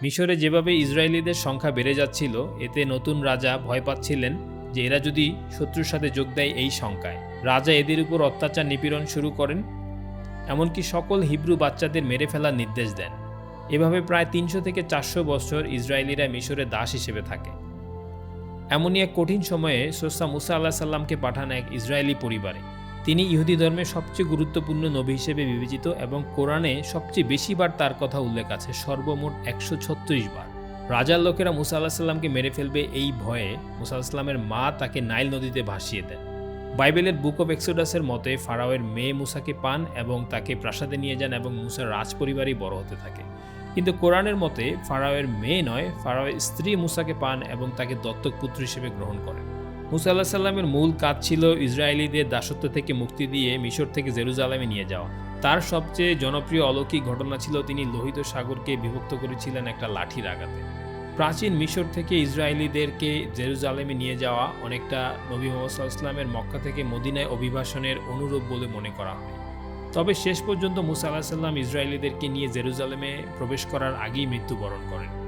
মিশরে যেভাবে ইসরায়েলিদের সংখ্যা বেড়ে যাচ্ছিল, এতে নতুন রাজা ভয় পাচ্ছিলেন যে এরা যদি শত্রুর সাথে যোগ দেয় এই সংখ্যায়। রাজা এদের উপর অত্যাচার নিপীড়ন শুরু করেন, এমনকি সকল হিব্রু বাচ্চাদের মেরে ফেলার নির্দেশ দেন। এভাবে প্রায় তিনশো থেকে চারশো বছর ইসরায়েলিরা মিশরে দাস হিসেবে থাকে। এমনই এক কঠিন সময়ে সোসা মুসা আল্লাহ সাল্লামকে পাঠান এক ইসরায়েলি পরিবারে। তিনি ইহুদি ধর্মের সবচেয়ে গুরুত্বপূর্ণ নবী হিসেবে বিবেচিত এবং কোরআনে সবচেয়ে বেশিবার তার কথা উল্লেখ আছে, সর্বমোট একশো ছত্রিশ বার। রাজার লোকেরা মুসা আল্লাহ সাল্লামকে মেরে ফেলবে এই ভয়ে মুসা আলাহিসাল্লামের মা তাকে নাইল নদীতে ভাসিয়ে দেন। বাইবেলের বুক অফ এক্সোডাসের মতে ফারাওয়ের মেয়ে মুসাকে পান এবং তাকে প্রাসাদে নিয়ে যান এবং মুসার রাজ পরিবারই বড় হতে থাকে। কিন্তু কোরআনের মতে ফারাওয়ের মেয়ে নয়, ফারাওয়ের স্ত্রী মুসাকে পান এবং তাকে দত্তক পুত্র হিসেবে গ্রহণ করেন। মুসা আল্লাহ সাল্লামের মূল কাজ ছিল ইসরায়েলিদের দাসত্ব থেকে মুক্তি দিয়ে মিশর থেকে জেরুজালেমে নিয়ে যাওয়া। তার সবচেয়ে জনপ্রিয় অলৌকিক ঘটনা ছিল তিনি লোহিত সাগরকে বিভক্ত করেছিলেন একটা লাঠির আঘাতে। প্রাচীন মিশর থেকে ইসরায়েলিদেরকে জেরুজালেমে নিয়ে যাওয়া অনেকটা নবী মোহাম্মদ ইসলামের মক্কা থেকে মদিনায় অভিবাসনের অনুরূপ বলে মনে করা হয়। তবে শেষ পর্যন্ত মুসা আলাহিসাল্লাম ইসরায়েলিদেরকে নিয়ে জেরুজালেমে প্রবেশ করার আগেই মৃত্যুবরণ করেন।